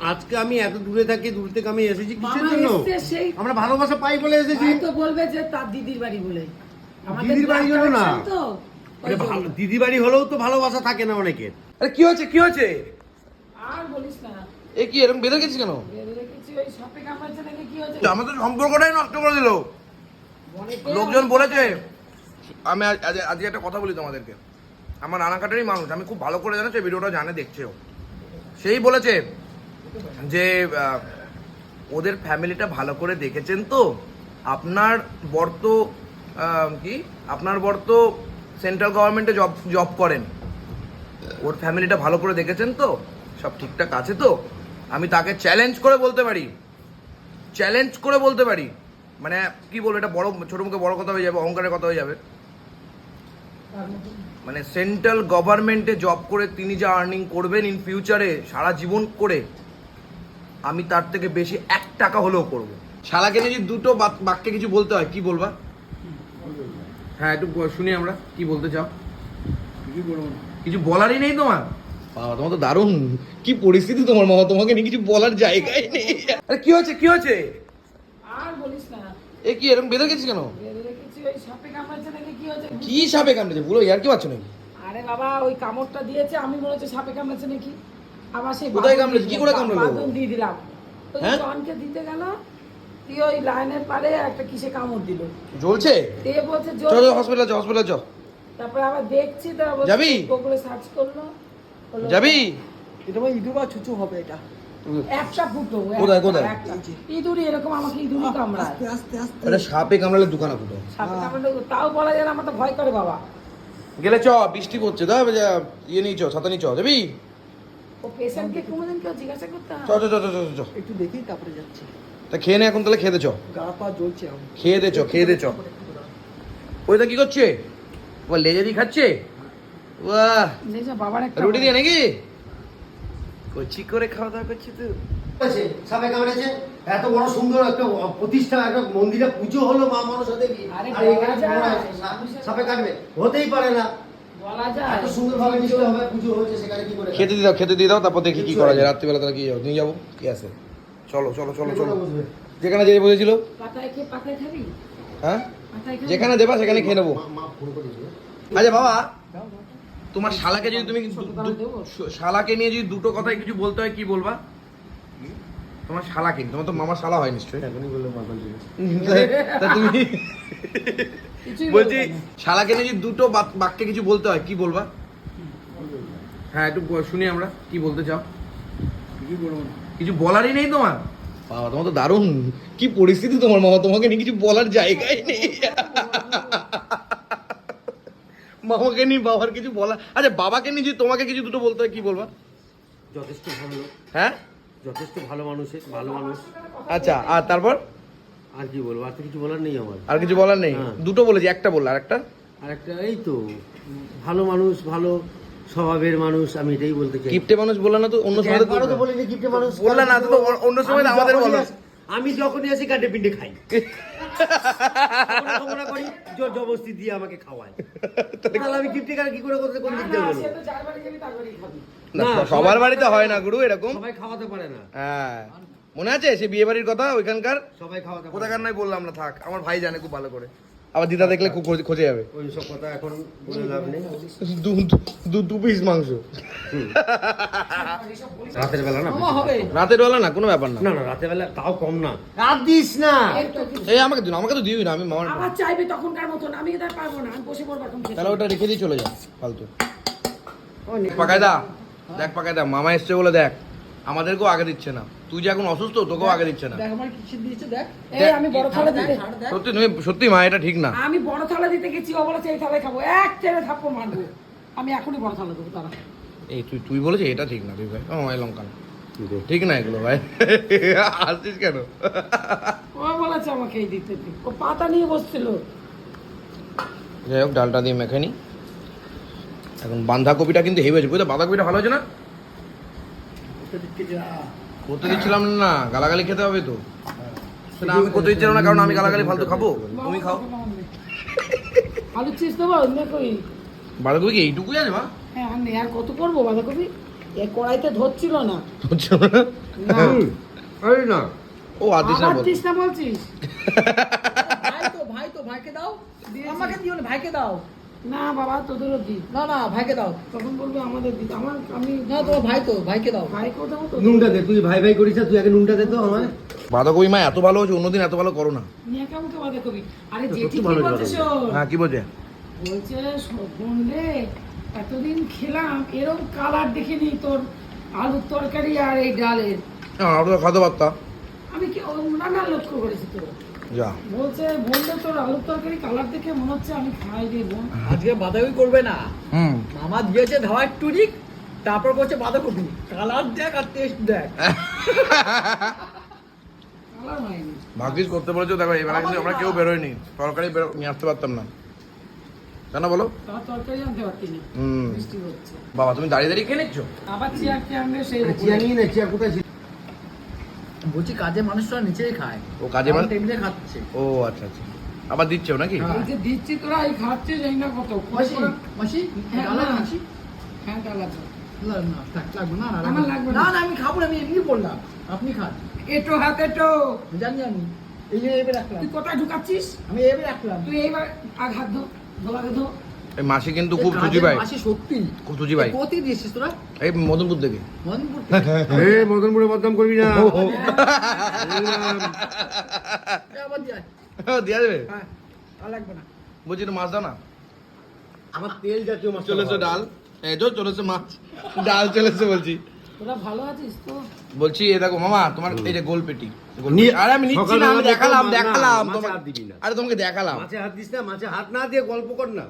আজকে আমি এত দূরে থাকি দূর থেকে আমি এসেছি কিসের জন্য? আমরা ভালোবাসা পাই বলে এসেছি। হয়তো বলবে যে তার দিদির বাড়ি বলে। দিদির বাড়ির জন্য না। তো। দিদি বাড়ি হলেও তো ভালোবাসা থাকে না অনেকের। আরে কি হয়েছে কি হয়েছে? আর বলিস না। এ কি এরকম বেঁধে গেছিস কেন? আমাদের সম্পর্কটাই নষ্ট করে দিল। লোকজন বলেছে আমি আজ আজ- আজকে একটা কথা বলি তোমাদেরকে। আমার রানাঘাটেরই মানুষ আমি খুব ভালো করে জানো ভিডিওটা জানে দেখছেও। সেই বলেছে যে ওদের ফ্যামিলিটা ভালো করে দেখেছেন তো? আপনার বর তো কি? আপনার বর তো সেন্ট্রাল গভর্নমেন্টে জব জব করেন। ওর ফ্যামিলিটা ভালো করে দেখেছেন তো? সব ঠিকঠাক আছে তো? আমি তাকে চ্যালেঞ্জ করে বলতে পারি। চ্যালেঞ্জ করে বলতে পারি। মানে কি বলব, এটা বড়, ছোট মুখে বড় কথা হয়ে যাবে, অহংকারের কথা হয়ে যাবে। মানে সেন্ট্রাল গভর্নমেন্টে জব করে তিনি যা আর্নিং করবেন ইন ফিউচারে সারা জীবন করে আমি তার থেকে বেশি এক টাকা হলেও করব। শালাকে যদি দুটো বাক- বাক্যে কিছু বলতে হয় কি বলবা? হ্যাঁ একটু শুনি আমরা কি বলতে চাও? কিছু বলারই নেই তোমার? বাবা তোমার তো দারুণ কি পরিস্থিতি তোমার মামা তোমাকে নিয়ে কিছু বলার জায়গায় নেই। আরে কি হয়েছে কি হয়েছে? আর বলিস না। এ কি এরকম বেঁধে গেছিস কেন? কি হয়েছে? কি সাপে কামড়েছে পুরো ইয়ার কি পাচ্ছ নাকি? আরে বাবা ওই কামড়টা দিয়েছে আমি মনে হচ্ছে সাপে কামড়াচ্ছে নাকি। আবার সেই কোথায় কামড়েছে? কি করে কামড়ালো? বাঁধন দিয়ে দিলাম। হ্যাঁ? জনকে দিতে গেল দিয়ে ওই লাইনের পারে একটা কিসে কামড় দিল। জ্বলছে? দিয়ে বলছে চল জোর হসপিটাল চ হসপিটাল তারপরে আবার দেখছি তো যাবি? গুগলে সার্চ করল। যাবি? এটা আমার ইঁদুর বা ছুঁচু হবে এটা। একটা ফুটো কোথায়, কোথায়? একটা। এরকম আমাকে কামড়ায়। আস্তে আস্তে সাপে কামড়ালে দোকানে ফুটো। সাপে কামড়ালে তাও বলা যায় না আমার তো ভয় করে বাবা। গেলে চ বৃষ্টি পড়ছে দা ইয়ে নিয়ে চ ছাতা নিয়ে চ যাবি? ও পেশেন্টকে কোনোদিন কেউ জিজ্ঞাসা করতে হয়? চ চ চ চ চ, চ একটু দেখি তারপরে যাচ্ছি। তা খেয়ে নে এখন তাহলে খেয়ে দে চ। গা পা জ্বলছে খেয়ে দে চ খেয়ে দে চ। ওইটা কি করছে? ও খাচ্ছে? বাহ বাবার একটা রুটি দিয়ে নাকি? কচি করে খাওয়া দাওয়া করছি তো। আছে, সাপে কামড়েছে এত বড় সুন্দর একটা প্রতিষ্ঠা একটা মন্দিরে পুজো হলো মা মনসা দেবী আর এখানে বলা যায়। সা- সাপে কাটবে। হতেই পারে না। খেতে দিয়ে দাও খেতে দিয়ে দাও তারপর দেখি কি করা যায়। রাত্রিবেলা তাহলে কি যাব? নিয়ে যাব? কি আছে? চলো চলো চলো চলো। যেখানে যে খাবি? হ্যাঁ? যেখানে দেবা সেখানে খেয়ে নেব। আচ্ছা বাবা তোমার শালাকে যদি তুমি শালাকে নিয়ে যদি দুটো কথাই কিছু বলতে হয় কি বলবা? তোমার শালাকে তোমার তো মামার শালা হয় নিশ্চয়ই। এখনই বলল তা তুমি বলছি শালাকে নিয়ে যদি দুটো বাক- বাক্যে কিছু বলতে হয় কি বলবা? হ্যাঁ একটু শুনি আমরা কি বলতে চাও? কিছু বলারই নেই তোমার? বাবা তোমার তো দারুণ। কি পরিস্থিতি তোমার মামা তোমাকে নিয়ে কিছু বলার জায়গায় নেই। মামাকে নিয়ে বাবার কিছু বলা আচ্ছা বাবাকে নিয়ে যদি তোমাকে কিছু দুটো বলতে হয় কি বলবা? যথেষ্ট ভালো। হ্যাঁ? যথেষ্ট ভালো মানুষের ভালো মানুষ। আচ্ছা আর তারপর? আর কি বলব? আর তো কিছু বলার নেই আমার। আর কিছু বলার নেই? হ্যাঁ। দুটো বলেছি একটা বললা আর একটা? আর একটা এই তো ভালো মানুষ ভালো স্বভাবের মানুষ আমি এটাই বলতে চাই। গিফটে মানুষ বললা না তো অন্য সময় তো বলিনি গিফটে মানুষ। বললা না তো তো অন্য সময় আমাদের বলো। আমি যখনই আসি কাটে পিন্ডে খাই। করি জোর জবরদস্তি দিয়ে আমাকে খাওয়ায়। তাহলে আমি গিফটে কি করে করতে কোন দিক দিয়ে বলব? তো। না না, সবার বাড়িতে হয় না গুরু এরকম? সবাই খাওয়াতে পারে না। হ্যাঁ। মনে আছে? সে বিয়ে বাড়ির কথা ওইখানকার? সবাই খাওয়াতে কোথাকার নয় বললাম না থাক আমার ভাই জানে খুব ভালো করে। আবার দিদা দেখলে খুব খোঁজে যাবে। ওই সব কথা এখন বলে লাভ নেই। দু পিস মাংস। রাতের বেলা না? রাতের বেলা না কোনো ব্যাপার না। না না রাতের বেলা তাও কম না। রাত দিস না। এই আমাকে দিন আমাকে তো দিবি না আমি মামার আবার চাইবে তখনকার মতন আমি তার পারব না আমি বসে পড়ব তাহলে ওটা রেখে দিয়ে চলে যা ফালতু। পাকায় দা দেখ পাকায় দা মামা এসছে বলে দেখ। আমাদেরকেও আগে দিচ্ছে না। তুই যে এখন অসুস্থ তোকেও আগে দিচ্ছে না। দেখ আমার কিসে দিয়েছে দেখ? এই আমি বড় থালা দিতে সত্যি তুমি সত্যি মা এটা ঠিক না। আমি বড় থালা দিতে গেছি ও বলেছে এই থালায় খাব। এক টেনে থাপ্পড় মারবো। আমি এখনই বড় থালা দেবো তারা এই তুই তুই বলেছিস এটা ঠিক না তুই ভাই। ও এই লঙ্কা ঠিক না এগুলো ভাই। আসছিস কেন? ও বলেছে আমাকে এই দিতে ও পাতা নিয়ে বসছিল। যাই হোক ডালটা দিয়ে মেখে নি। এখন বাঁধাকপিটা কিন্তু হেভি হয়েছে বুঝতে বাঁধাকপিটা ভালো হয়েছে না? করতে দিচ্ছিলাম না গালাগালি খেতে হবে তো। সেটা আমি করতে দিচ্ছিলাম না কারণ আমি গালাগালি ফালতু খাব। তুমি খাও। আলু দেবো কই বাঁধাকপি কি আছে মা? হ্যাঁ আর কত করব বাঁধাকপি? এ কড়াইতে ধরছিল না। হচ্ছে না? না। আরে না। ও আদিস না আবার বল। দিস না বলছিস? ভাই তো ভাই তো ভাইকে দাও। আমাকে দিও না ভাইকে দাও। না বাবা তোদেরও দি। না না ভাইকে দাও। তখন বলবে আমাদের দিতে। আমার আমি না তোমার ভাই তো ভাইকে দাও। ভাই কোথাও তো? নুনটা দে তুই ভাই ভাই করিস তুই আগে নুনটা দে তো আমায় বাঁধাকপি মা এত ভালো হচ্ছে অন্যদিন এত ভালো করো না। নিয়ে কেমন কবি? আরে জেঠি কি ভালো বলছে হ্যাঁ কি বলছে? বলছে শোভন রে এতদিন খেলাম এরকম কালার দেখিনি তোর আলুর তরকারি আর এই ডালের। হ্যাঁ আমরা তো খাতে পারতাম আমি কি রান্না লক্ষ্য করেছি তো যা। বলছে বললে তোর আলুর তরকারি কালার দেখে মনে হচ্ছে আমি খাই আজকে বাঁধাকপি করবে না। হুম। মামা দিয়েছে ধাওয়ার টুরিক তারপর করছে বাঁধাকপি। কালার দেখ আর টেস্ট দেখ। ভাগ্যিস করতে বলেছ দেখো এই বেলা কিন্তু আমরা কেউ বেরোয়নি তরকারি বেরো নিয়ে আসতে পারতাম না। কেন বলো? তরকারি আনতে পারতি হুম। বাবা তুমি দাঁড়িয়ে দাঁড়িয়ে খেয়ে নিচ্ছ? আবার চেয়ার কে আনবে সেই চেয়ার নিয়ে নে চেয়ার কোথায়? বলছি কাজে মানুষরা নিচেই খায়। ও কাজে মানে টেবিলে খাচ্ছে। ও আচ্ছা আচ্ছা। আবার দিচ্ছেও নাকি? এই যে দিচ্ছি তোরা এই খাচ্ছিস এই না কত। মাসি মাসি হ্যাঁ, ডালা না। মাসি। হ্যাঁ ডাল না না থাক, লাগবে না না আমার লাগবে না। না। না আমি খাব না আমি এমনি বললাম। আপনি খান। এটো হাতে এটো। জানি আমি এই যে এবার রাখলাম। তুই কোথায় ঢুকাচ্ছিস? আমি এবার রাখলাম। তুই এইবার আগ হাত ধো ধো ধো মাসি কিন্তু খুব সুজি ভাই মাসি সত্যি। খুব সুজি ভাই কোথায় দিয়েছিস তোরা? এই মদনপুর থেকে। মদনপুর এ মদনপুরে বদনাম করবি না। আবার দিয়ে। দেবে হ্যাঁ লাগবে না। বলছি মাছ দাও না। আমার তেল জাতীয় মাছ চলেছে ডাল। এই তো চলেছে মাছ। ডাল চলেছে বলছি। তোরা ভালো আছিস তো? বলছি এ দেখো মামা তোমার এই যে গোল পেটি। আরে আমি নিচ্ছি না আমি দেখালাম দেখালাম তোমাকে- হাত দিবি না। আরে তোমাকে দেখালাম। মাছে হাত দিস না মাছে হাত না দিয়ে গল্প কর না।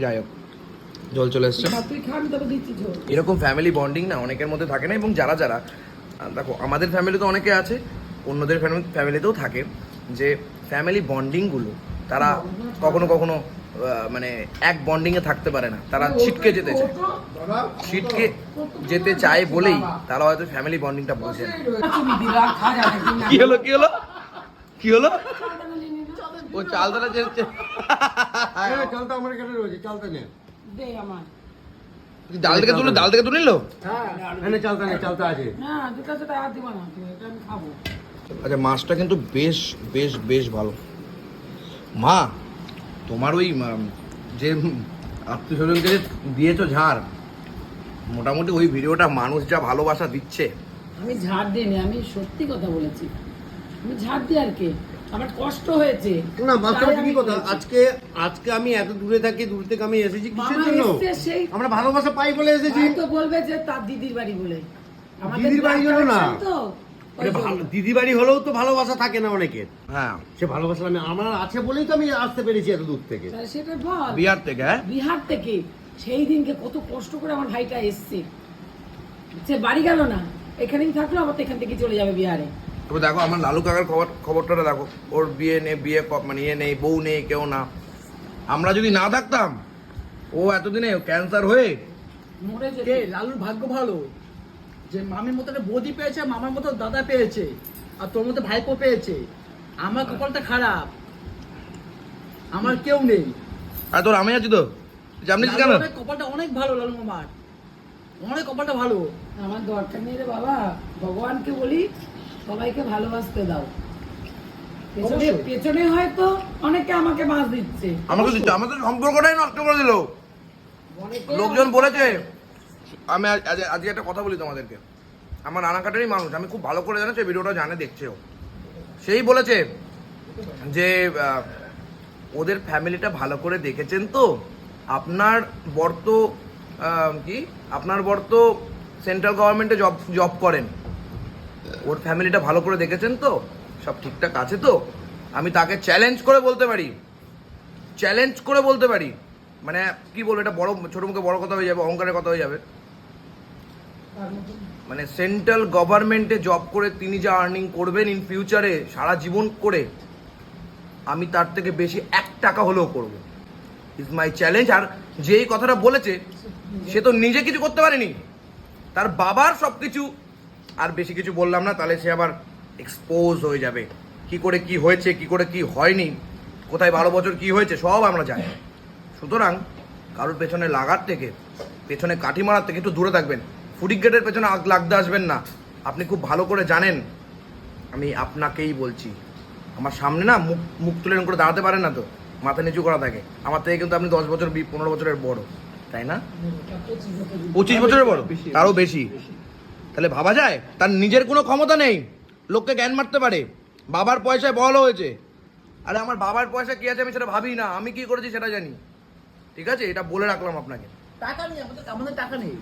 যাই হোক জল চলে এসছে। এরকম ফ্যামিলি বন্ডিং না অনেকের মধ্যে থাকে না এবং যারা যারা দেখো আমাদের ফ্যামিলি তো অনেকে আছে অন্যদের ফ্যামিলিতেও থাকে যে ফ্যামিলি বন্ডিংগুলো তারা কখনো কখনো মানে এক বন্ডিংয়ে থাকতে পারে না। তারা ছিটকে যেতে চায়। ছিটকে যেতে চায় বলেই তারা হয়তো ফ্যামিলি বন্ডিংটা বোঝে না কি হলো কি হলো? কি হলো? ও চালতলা যে এ, চালটা আমার কাছে রয়েছে চালটা নে। দে আমার। ডাল থেকে তুলে ডাল থেকে তুলে নিলো? হ্যাঁ নে চালটা আছে। না দুটো সাথে আর দিবা না এটা আমি খাব। আচ্ছা মাছটা কিন্তু বেশ বেশ বেশ ভালো। মা তোমার ওই যে আত্মীয় স্বজনকে যে দিয়েছ ঝাড় মোটামুটি ওই ভিডিওটা মানুষ যা ভালোবাসা দিচ্ছে। আমি ঝাড় দিইনি আমি সত্যি কথা বলেছি। আমি ঝাড় দিই আর কি? আমার কষ্ট হয়েছে। না কি কথা? আজকে আজকে আমি এত দূরে থাকি দূর থেকে আমি এসেছি কিসের জন্য? আমরা ভালোবাসা পাই বলে এসেছি। হয়তো বলবে যে তার দিদির বাড়ি বলে। আমাদের দিদির বাড়ি হলো না। দিদি বাড়ি হলেও তো ভালোবাসা থাকে না অনেকের। হ্যাঁ। সে ভালোবাসা আমি আমার আছে বলেই তো আমি আসতে পেরেছি এত দূর থেকে। সেটা বল। বিহার থেকে হ্যাঁ? বিহার থেকে। সেই দিনকে কত কষ্ট করে আমার ভাইটা এসছে। সে বাড়ি গেল না। এখানেই থাকল আবার তো এখান থেকে চলে যাবে বিহারে। তবে দেখো আমার লালু কাকার খবর খবরটা দেখো। ওর বিয়ে নেই বিয়ে মানে ইয়ে নেই বউ নেই কেউ না। আমরা যদি না থাকতাম ও এতদিনে ক্যান্সার হয়ে লালুর ভাগ্য ভালো? যে মামির মতো একটা বৌদি পেয়েছে মামার মতো দাদা পেয়েছে আর তোর মতো ভাইপো পেয়েছে। আমার কপালটা খারাপ। আমার কেউ নেই। আর তোর আমি আছি তো? কেন? কপালটা অনেক ভালো লালু মামার অনেক কপালটা ভালো। আমার দরকার নেই রে বাবা। ভগবানকে বলি সবাইকে ভালোবাসতে দাও। পেছনে পেছনে হয়তো অনেকে আমাকে মাছ দিচ্ছে। আমাকে দিচ্ছে। আমাদের সম্পর্কটাই নষ্ট করে দিল। লোকজন বলেছে আমি আজ- আজ- আজকে একটা কথা বলি তোমাদেরকে। আমার রানাঘাটেরই মানুষ, আমি খুব ভালো করে জানি সেই ভিডিওটা জানে দেখছেও সেই বলেছে যে ওদের ফ্যামিলিটা ভালো করে দেখেছেন তো? আপনার বর তো কি? আপনার বর তো সেন্ট্রাল গভর্নমেন্টে জব জব করেন। ওর ফ্যামিলিটা ভালো করে দেখেছেন তো? সব ঠিকঠাক আছে তো? আমি তাকে চ্যালেঞ্জ করে বলতে পারি। চ্যালেঞ্জ করে বলতে পারি। মানে কি বলব, এটা বড়, ছোট মুখে বড় কথা হয়ে যাবে, অহংকারের কথা হয়ে যাবে। মানে সেন্ট্রাল গভর্নমেন্টে জব করে তিনি যা আর্নিং করবেন ইন ফিউচারে সারা জীবন করে, আমি তার থেকে বেশি এক টাকা হলেও করব। ইজ মাই চ্যালেঞ্জ আর যেই কথাটা বলেছে, সে তো নিজে কিছু করতে পারেনি। তার বাবার সব কিছু আর বেশি কিছু বললাম না, তাহলে সে আবার এক্সপোজ হয়ে যাবে। কি করে কি হয়েছে, কি করে কি হয়নি, কোথায় বারো বছর কি হয়েছে, সব আমরা জানি। সুতরাং, কারোর পেছনে লাগার থেকে, পেছনে কাঠি মারার থেকে একটু দূরে থাকবেন। ফুডিক গেটের পেছনে আগ লাগতে আসবেন না। আপনি খুব ভালো করে জানেন। আমি আপনাকেই বলছি। আমার সামনে না মুখ মুখ তুলে করে দাঁড়াতে পারেন না তো। মাথা নিচু করা থাকে। আমার থেকে কিন্তু আপনি দশ বছর পনেরো বছরের বড়। তাই না? পঁচিশ বছরের বড়? তারও বেশি। তাহলে ভাবা যায়, তার নিজের কোনো ক্ষমতা নেই। লোককে জ্ঞান মারতে পারে। বাবার পয়সায় বড় হয়েছে। আরে আমার বাবার পয়সা কি আছে আমি সেটা ভাবি না। আমি কি করেছি সেটা জানি। ঠিক আছে? এটা বলে রাখলাম আপনাকে।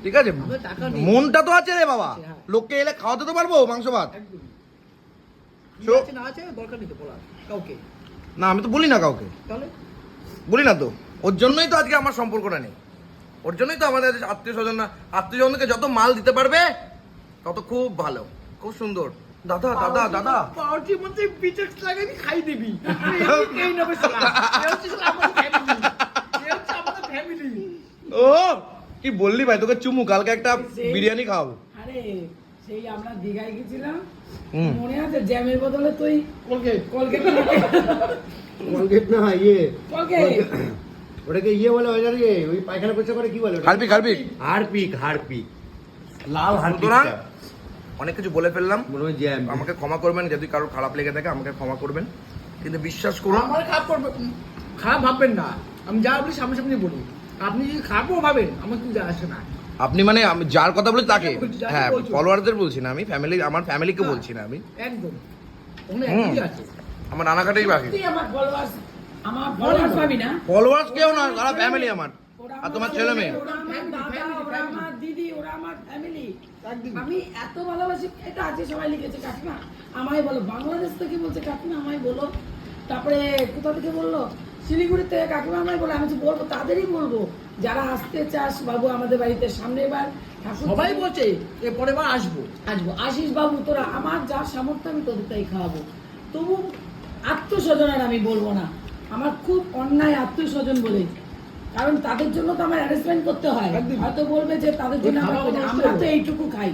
ঠিক আছে মনটা তো আছে রে বাবা। হ্যাঁ। লোককে এলে খাওয়াতে তো পারব মাংস ভাত। না না আমি তো বলি না কাউকে। বলি না তো। ওর জন্যই তো আজকে আমার সম্পর্কটা নেই। ওর জন্যই তো আমাদের আত্মীয় স্বজন না আত্মীয় স্বজনকে যত মাল দিতে পারবে তত খুব ভালো। খুব সুন্দর। দাদা দাদা দাদা। পাউরুটির মধ্যে বিটেক্স লাগাবি খাই দিবি। এই নেবে শালা। এ হচ্ছে শালা আমাদের family। এ হচ্ছে আমাদের family। ও কি বললি ভাই? তোকে চুমু কালকে একটা বিরিয়ানি খাওয়াবো। আরে সেই আমরা দীঘায় গেছিলাম। মনে আছে জ্যামের বদলে তুই Colgate। কলগেট কলগেট না ইয়ে। কলগেট ওটাকে ইয়ে বলে ওই জানি ওই পায়খানা পয়সা করে কি বলে? Harpic Harpic. Harpic Harpic. লাল হারপিক অনেক কিছু বলে ফেললাম। মনে হয় জ্যাম। আমাকে ক্ষমা করবেন যদি কারোর খারাপ লেগে থাকে আমাকে ক্ষমা করবেন। কিন্তু বিশ্বাস করুন আমার খারাপ করবে খারাপ ভাববেন না। আমি যা বলি সামনাসামনি বলি। আপনি যদি খারাপও ভাবেন আমার কিন্তু আসে না। আপনি মানে আমি যার কথা বলছি তাকে? হ্যাঁ। ফলোয়ারদের বলছি না আমি ফ্যামিলি আমার ফ্যামিলিকে। বলছি না আমি। একদম। আমার রানাঘাটেই বাকি। আমার ফলোয়ার্স আমার ফলোয়ার্স পাবি না? ফলোয়ার্স কেউ না তারা ফ্যামিলি আমার আর তোমার ছেলে মেয়ে। দাদা ওরা আমার দিদি ওরা আমার ফ্যামিলি আমি এত ভালোবাসি এটা আছে সবাই লিখেছে কাকিমা। আমায় বলো বাংলাদেশ থেকে বলছে কাকিমা আমায় বলো। তারপরে কোথা থেকে বলল? শিলিগুড়ি থেকে কাকিমা আমায় বলে আমি তো বলব তাদেরই বলব যারা আসতে চাস বাবু আমাদের বাড়িতে সামনে এবার সবাই বলছে এ পরে বার আসব। আসব। আশিস বাবু তোরা আমার যা সামর্থ্য আমি তোদের তাই খাওয়াবো। তবু আত্মস্বজন আর আমি বলব না। আমার খুব অন্যায় আত্মীয় স্বজন বলে। কারণ তাদের জন্য তো আমার অ্যারেঞ্জমেন্ট করতে হয়। হয়তো বলবে যে তাদের জন্য আমরা তো এইটুকু খাই।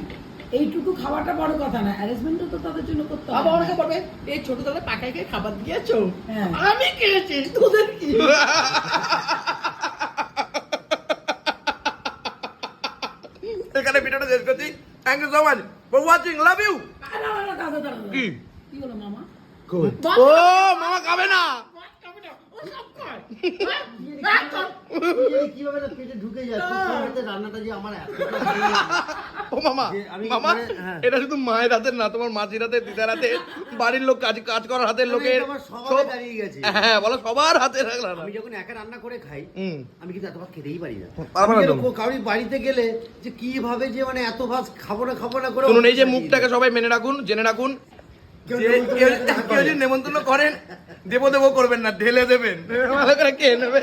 এইটুকু খাওয়াটা বড় কথা না অ্যারেঞ্জমেন্টও তো তাদের জন্য করতে বাবা হবে অনেকে বলবে এই ছোট দলে পাকায় খেয়ে খাবার দিয়েছ? হ্যাঁ। আমি খেয়েছি তোদের কি? এখানে ভিডিওটা শেষ করছি। Thank you so much for watching love you দাদা, দাদা, দাদা। কি? কি হলো মামা? ও মামা খাবে না। এই কীভাবে না পেটে ঢুকে যাচ্ছে রান্নাটা যে আমার লাগে। ও মামা মামা মানে, হ্যাঁ। এটা শুধু মায়ের হাতের না তোমার মাঝির হাতে দিদার হাতে বাড়ির লোক কাজ কাজ করার হাতের লোকের সব- দাঁড়িয়ে গেছি। হ্যাঁ বলো সবার হাতে রাখলাম আমি যখন একা রান্না করে খাই আমি কিন্তু এত ভাত খেতেই পারি না। কারোর বাড়িতে গেলে যে কীভাবে যে মানে এত ভাত খাব না খাব না করে শুনুন এই যে মুখটাকে সবাই মেনে রাখুন জেনে রাখুন। কেউ যদি নেমন্তন্ন করেন দেবো দেবো করবেন না ঢেলে দেবেন। ভালো করে কে নেবে।